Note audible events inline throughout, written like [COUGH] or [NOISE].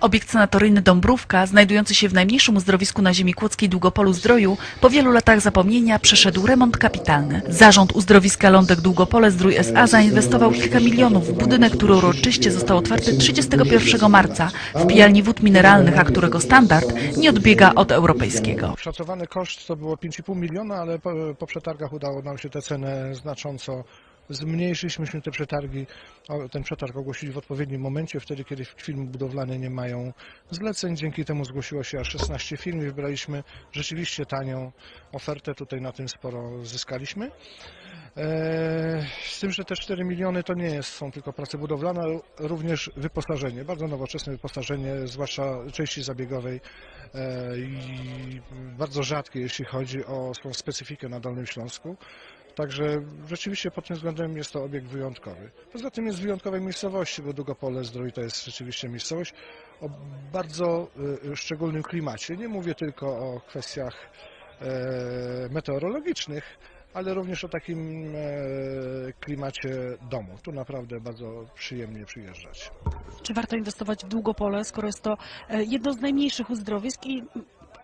Obiekt sanatoryjny Dąbrówka, znajdujący się w najmniejszym uzdrowisku na ziemi kłodzkiej Długopolu Zdroju, po wielu latach zapomnienia przeszedł remont kapitalny. Zarząd uzdrowiska Lądek Długopole Zdrój S.A. zainwestował kilka milionów w budynek, który uroczyście został otwarty 31 marca w pijalni wód mineralnych, a którego standard nie odbiega od europejskiego. Szacowany koszt to było 5,5 miliona, ale po, po przetargach udało nam się tę cenę znacząco zmniejszyć. Myśmy te przetargi, ten przetarg ogłosili w odpowiednim momencie, wtedy kiedy firmy budowlane nie mają zleceń. Dzięki temu zgłosiło się aż 16 firm i wybraliśmy rzeczywiście tanią ofertę. Tutaj na tym sporo zyskaliśmy. Eee, Z tym, że te 4 miliony to nie jest, są tylko prace budowlane, ale również wyposażenie, bardzo nowoczesne wyposażenie, zwłaszcza części zabiegowej e, i bardzo rzadkie, jeśli chodzi o swoją specyfikę na Dolnym Śląsku. Także rzeczywiście pod tym względem jest to obiekt wyjątkowy. Poza tym jest wyjątkowej miejscowości, bo Długopole Zdrój to jest rzeczywiście miejscowość o bardzo e, szczególnym klimacie. Nie mówię tylko o kwestiach e, meteorologicznych, ale również o takim e, klimacie domu. Tu naprawdę bardzo przyjemnie przyjeżdżać. Czy warto inwestować w Długopole, skoro jest to e, jedno z najmniejszych uzdrowisk i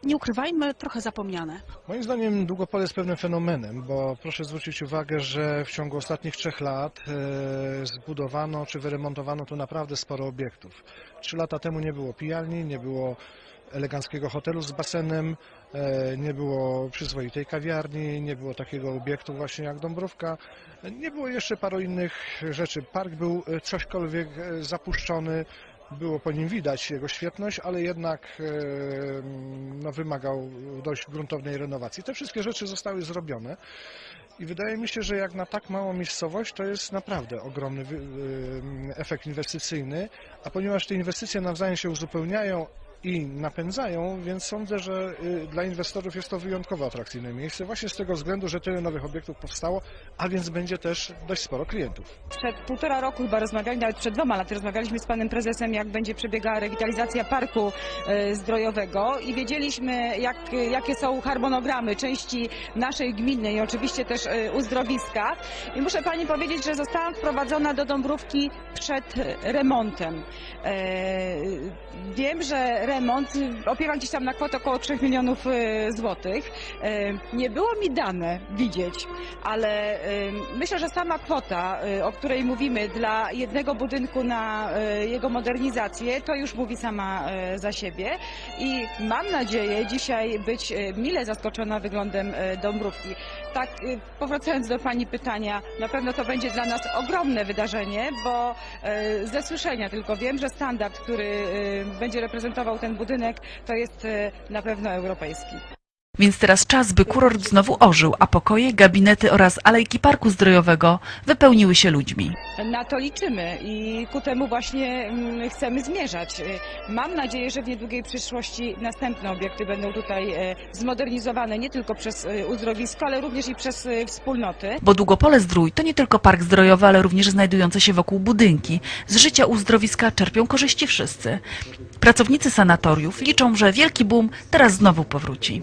nie ukrywajmy, trochę zapomniane. Moim zdaniem Długopole jest pewnym fenomenem, bo proszę zwrócić uwagę, że w ciągu ostatnich trzech lat e, zbudowano czy wyremontowano tu naprawdę sporo obiektów. Trzy lata temu nie było pijalni, nie było eleganckiego hotelu z basenem, e, nie było przyzwoitej kawiarni, nie było takiego obiektu właśnie jak Dąbrówka, nie było jeszcze paru innych rzeczy. Park był e, cośkolwiek e, zapuszczony, było po nim widać jego świetność, ale jednak e, no, wymagał dość gruntownej renowacji. Te wszystkie rzeczy zostały zrobione i wydaje mi się, że jak na tak małą miejscowość to jest naprawdę ogromny e, efekt inwestycyjny, a ponieważ te inwestycje nawzajem się uzupełniają i napędzają, więc sądzę, że y, dla inwestorów jest to wyjątkowo atrakcyjne miejsce, właśnie z tego względu, że tyle nowych obiektów powstało, a więc będzie też dość sporo klientów. Przed półtora roku chyba rozmawiali, nawet przed dwoma laty rozmawialiśmy z panem prezesem, jak będzie przebiegała rewitalizacja parku e, zdrojowego i wiedzieliśmy, jak, jakie są harmonogramy części naszej gminy i oczywiście też e, uzdrowiska. I muszę pani powiedzieć, że zostałam wprowadzona do Dąbrówki przed remontem. E, Wiem, że remont opiewa gdzieś tam na kwotę około 3 milionów e, złotych. E, Nie było mi dane widzieć, ale e, myślę, że sama kwota, o której mówimy dla jednego budynku na jego modernizację, to już mówi sama za siebie i mam nadzieję dzisiaj być mile zaskoczona wyglądem Dąbrówki. Tak, e, powracając do Pani pytania, na pewno to będzie dla nas ogromne wydarzenie, bo e, ze słyszenia tylko wiem, że standard, który e, będzie reprezentował ten budynek, to jest e, na pewno europejski. Więc teraz czas, by kurort znowu ożył, a pokoje, gabinety oraz alejki parku zdrojowego wypełniły się ludźmi. Na to liczymy i ku temu właśnie mm, chcemy zmierzać. Y, Mam nadzieję, że w niedługiej przyszłości następne obiekty będą tutaj e, zmodernizowane nie tylko przez e, uzdrowisko, ale również i przez e, wspólnoty. Bo Długopole Zdrój to nie tylko park zdrojowy, ale również znajdujące się wokół budynki. Z życia uzdrowiska czerpią korzyści wszyscy. Pracownicy sanatoriów liczą, że wielki boom teraz znowu powróci.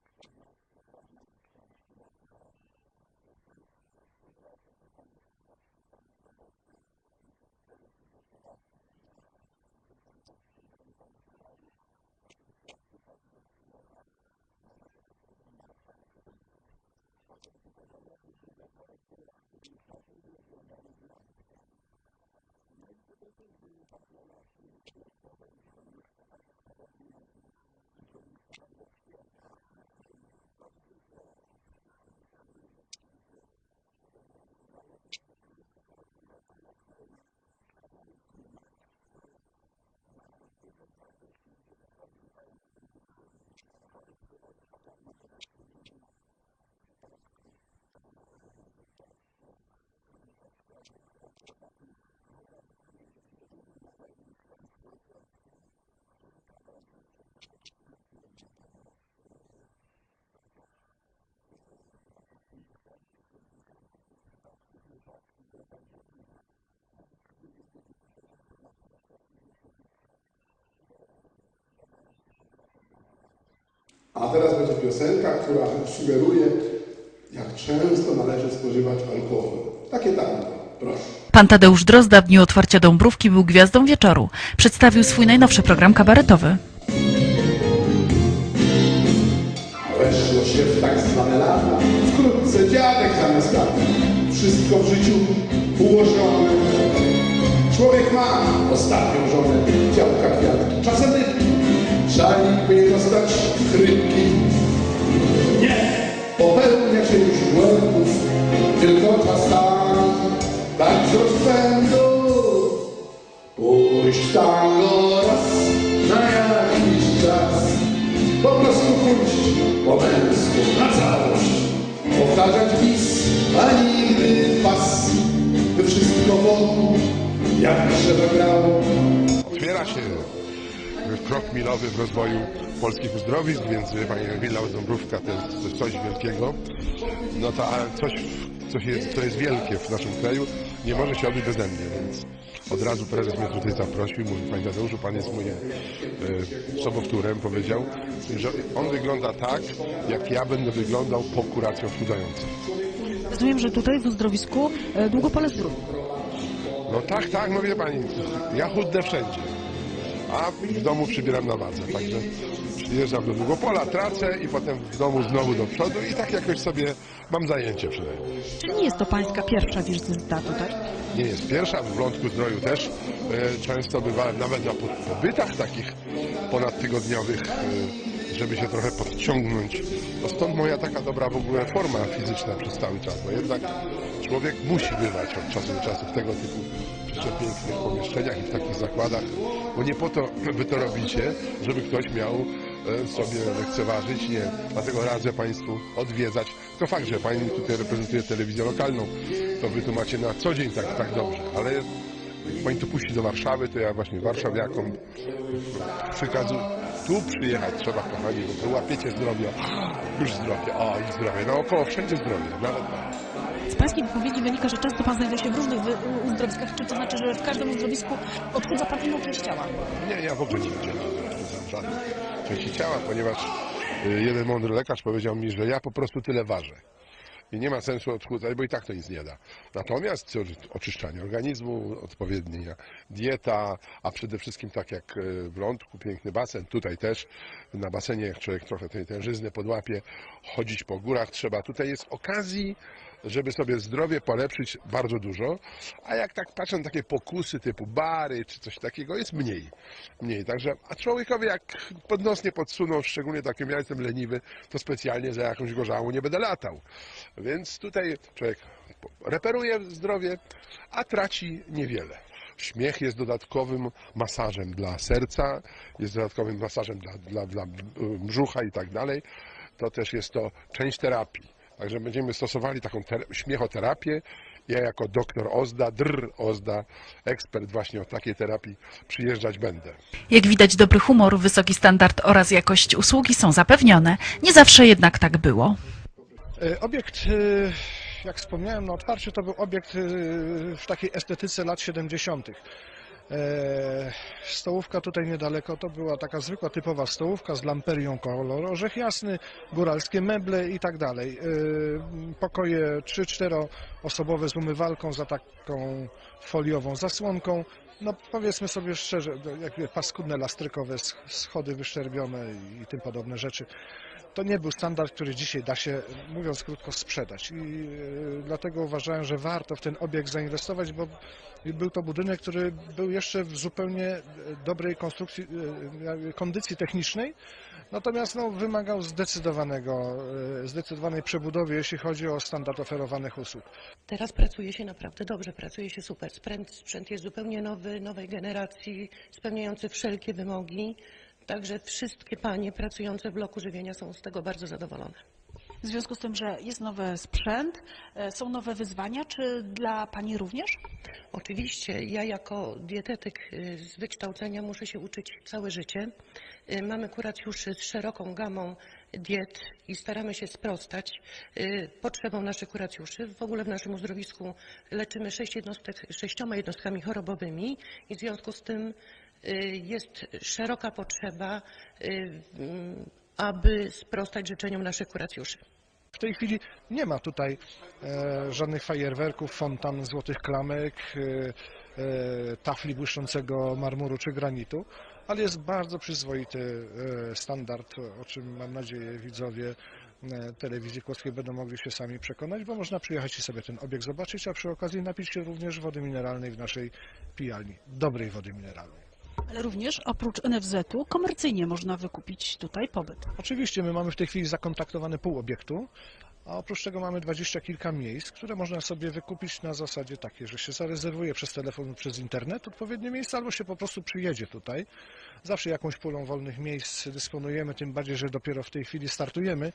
A teraz będzie piosenka, która sugeruje, jak często należy spożywać alkohol. Takie tango, proszę. Pan Tadeusz Drozda w dniu otwarcia Dąbrówki był gwiazdą wieczoru. Przedstawił swój najnowszy program kabaretowy. Weszło się w tak zwane lata, wkrótce dziadek zamiast taty. Wszystko w życiu ułożone. Człowiek ma ostatnią żonę, działka kwiatki, czasem rybki. Nie dostać chrypki. Nie popełnia się już błędów, tylko czasami tak z rozpędu. Pójść tango raz na jakiś czas. Po prostu pójść po męsku na całość. Powtarzać bis, a nigdy pas. By wszystko wokół jak trzeba grało. Krok milowy w rozwoju polskich uzdrowisk, więc Pani, Willa Dąbrówka to jest coś wielkiego. No to a coś, coś jest, co jest wielkie w naszym kraju, nie może się odbyć beze mnie, więc od razu prezes mnie tutaj zaprosił, mówi Panie Tadeuszu, Pan jest moim e, sobowtórem, powiedział, że on wygląda tak, jak ja będę wyglądał po kuracji odchudzającej. Rozumiem, że tutaj w uzdrowisku e, Długopole Zdrój. No tak, tak, no wie pani, ja chudnę wszędzie, a w domu przybieram na wadze, także przyjeżdżam do Długopola, tracę i potem w domu znowu do przodu i tak jakoś sobie mam zajęcie przynajmniej. Czy nie jest to pańska pierwsza wizyta tutaj? Nie jest pierwsza, w Wlądku Zdroju też e, często bywałem nawet na po- pobytach takich ponadtygodniowych, e, żeby się trochę podciągnąć. No stąd moja taka dobra w ogóle forma fizyczna przez cały czas, bo jednak człowiek musi bywać od czasu do czasu w tego typu przepięknych pomieszczeniach i w takich zakładach, bo nie po to [CLEARS THROAT] wy to robicie, żeby ktoś miał e, sobie lekceważyć, nie. Dlatego radzę Państwu odwiedzać. To fakt, że Pani tutaj reprezentuje telewizję lokalną, to Wy tu macie na co dzień tak, tak dobrze, ale jak Pani tu puści do Warszawy, to ja właśnie warszawiakom przykazuję, tu przyjechać trzeba, kochani, bo tu łapiecie zdrowie, już zdrowie, o i zdrowie, naokoło wszędzie zdrowie, nawet Z pańskiej wypowiedzi wynika, że często pan znajduje się w różnych uzdrowiskach. Czy to znaczy, że w każdym uzdrowisku odchudza pan inną część ciała? Nie, ja w ogóle nie udzielam żadnych części ciała, ponieważ y, jeden mądry lekarz powiedział mi, że ja po prostu tyle ważę. I nie ma sensu odchudzać, bo i tak to nic nie da. Natomiast oczyszczanie organizmu, odpowiednia dieta, a przede wszystkim tak jak y, w Lądku, piękny basen, tutaj też na basenie jak człowiek trochę tej tężyzny podłapie, chodzić po górach trzeba. Tutaj jest okazji, żeby sobie zdrowie polepszyć bardzo dużo, a jak tak patrzę na takie pokusy typu bary czy coś takiego, jest mniej. Mniej, także, a człowiekowi jak pod nos nie podsuną, szczególnie takim ja jestem leniwy, to specjalnie za jakąś gorzałą nie będę latał. Więc tutaj człowiek reperuje zdrowie, a traci niewiele. Śmiech jest dodatkowym masażem dla serca, jest dodatkowym masażem dla, dla, dla brzucha i tak dalej. To też jest to część terapii. Także będziemy stosowali taką ter- śmiechoterapię. Ja jako doktor Ozda, drr Ozda, ekspert właśnie o takiej terapii przyjeżdżać będę. Jak widać, dobry humor, wysoki standard oraz jakość usługi są zapewnione. Nie zawsze jednak tak było. E, Obiekt, e, jak wspomniałem na otwarciu, to był obiekt e, w takiej estetyce lat 70. E, Stołówka tutaj niedaleko to była taka zwykła, typowa stołówka z lamperią kolor orzech jasny, góralskie meble i tak dalej. E, Pokoje 3-4 osobowe z umywalką za taką foliową zasłonką. No powiedzmy sobie szczerze, jakby paskudne lastrykowe sch- schody wyszczerbione i tym podobne rzeczy. To nie był standard, który dzisiaj da się, mówiąc krótko, sprzedać. I e, dlatego uważałem, że warto w ten obiekt zainwestować, bo był to budynek, który był jeszcze w zupełnie e, dobrej konstrukcji, e, kondycji technicznej, natomiast no, wymagał zdecydowanego, zdecydowanej przebudowy, jeśli chodzi o standard oferowanych usług. Teraz pracuje się naprawdę dobrze, pracuje się super. Sprzęt, sprzęt jest zupełnie nowy, nowej generacji, spełniający wszelkie wymogi. Także wszystkie panie pracujące w bloku żywienia są z tego bardzo zadowolone. W związku z tym, że jest nowy sprzęt, e, są nowe wyzwania, czy dla Pani również? Oczywiście ja jako dietetyk y, z wykształcenia muszę się uczyć całe życie. Y, Mamy kuracjuszy z szeroką gamą diet i staramy się sprostać potrzebom naszych kuracjuszy. W ogóle w naszym uzdrowisku leczymy sześć jednostek, sześcioma jednostkami chorobowymi i w związku z tym jest szeroka potrzeba, y, aby sprostać życzeniom naszych kuracjuszy. W tej chwili nie ma tutaj e, żadnych fajerwerków, fontan złotych klamek, e, e, tafli błyszczącego marmuru czy granitu, ale jest bardzo przyzwoity standard, o czym mam nadzieję widzowie telewizji kłodzkiej będą mogli się sami przekonać, bo można przyjechać i sobie ten obiekt zobaczyć, a przy okazji napić się również wody mineralnej w naszej pijalni, dobrej wody mineralnej. Ale również oprócz NFZ-u komercyjnie można wykupić tutaj pobyt. Oczywiście my mamy w tej chwili zakontraktowane pół obiektu, a oprócz tego mamy dwadzieścia kilka miejsc, które można sobie wykupić na zasadzie takiej, że się zarezerwuje przez telefon przez internet odpowiednie miejsce, albo się po prostu przyjedzie tutaj. Zawsze jakąś pulą wolnych miejsc dysponujemy, tym bardziej, że dopiero w tej chwili startujemy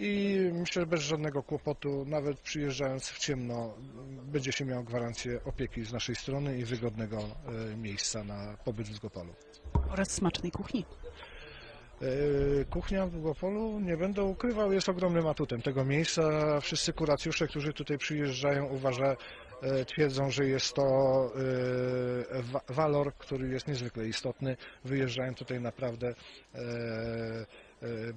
i myślę, że bez żadnego kłopotu, nawet przyjeżdżając w ciemno, będzie się miał gwarancję opieki z naszej strony i wygodnego e, miejsca na pobyt w Zgopolu. Oraz smacznej kuchni. E, Kuchnia w Długopolu, nie będę ukrywał, jest ogromnym atutem tego miejsca. Wszyscy kuracjusze, którzy tutaj przyjeżdżają, uważa, e, twierdzą, że jest to wa- walor, który jest niezwykle istotny. Wyjeżdżają tutaj naprawdę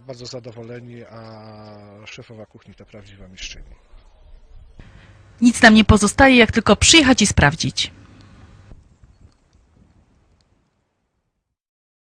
bardzo zadowoleni, a szefowa kuchni to prawdziwa mistrzyni. Nic nam nie pozostaje, jak tylko przyjechać i sprawdzić.